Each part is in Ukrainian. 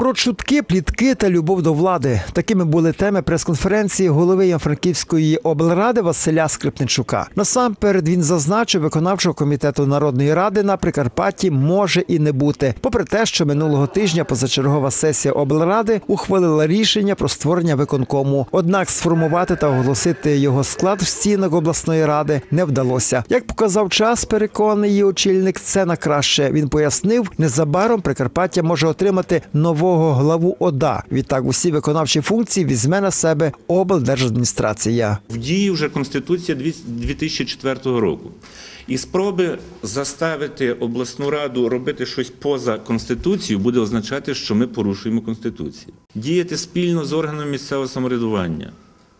Про чутки, плітки та любов до влади такими були теми прес-конференції голови Янфранківської облради Василя Скрипничука. Насамперед він зазначив, виконавчого комітету народної ради на Прикарпатті може і не бути, попри те, що минулого тижня позачергова сесія облради ухвалила рішення про створення виконкому. Однак сформувати та оголосити його склад в стінах обласної ради не вдалося. Як показав час, переконаний очільник, це на краще. Він пояснив, незабаром Прикарпаття може отримати нового главу ОДА. Відтак усі виконавчі функції візьме на себе облдержадміністрація. В дії вже Конституція 2004 року. І спроби заставити обласну раду робити щось поза Конституцією буде означати, що ми порушуємо Конституцію. Діяти спільно з органами місцевого самоврядування.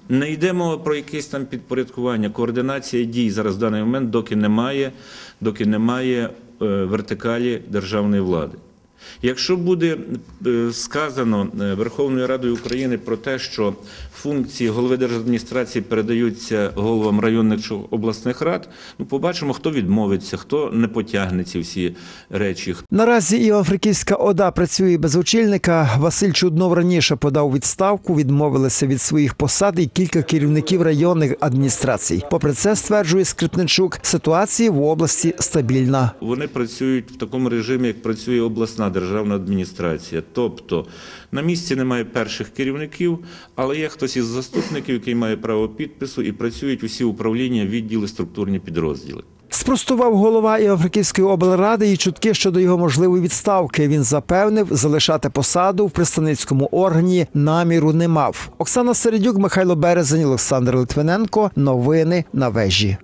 Не йде мова про якесь там підпорядкування, координація дій зараз в даний момент, доки немає, доки немає е, вертикалі державної влади. Якщо буде е, сказано е, Верховною Радою України про те, що функції голови держадміністрації передаються головам районних чи обласних рад, ну побачимо, хто відмовиться, хто не потягне ці всі речі, Наразі Івано-Франківська ОДА працює без очільника. Василь Чуднов раніше подав відставку, відмовилися від своїх посад і кілька керівників районних адміністрацій. Попри це, стверджує Скрипничук, ситуація в області стабільна. Вони працюють в такому режимі, як працює обласна державна адміністрація. Тобто на місці немає перших керівників, але є хтось із заступників, який має право підпису, і працюють усі управління, відділи, структурні підрозділи. Спростував голова Івано-Франківської облради і чутки щодо його можливої відставки. Він запевнив, залишати посаду в представницькому органі наміру не мав. Оксана Середюк, Михайло Березень, Олександр Литвиненко. Новини на вежі.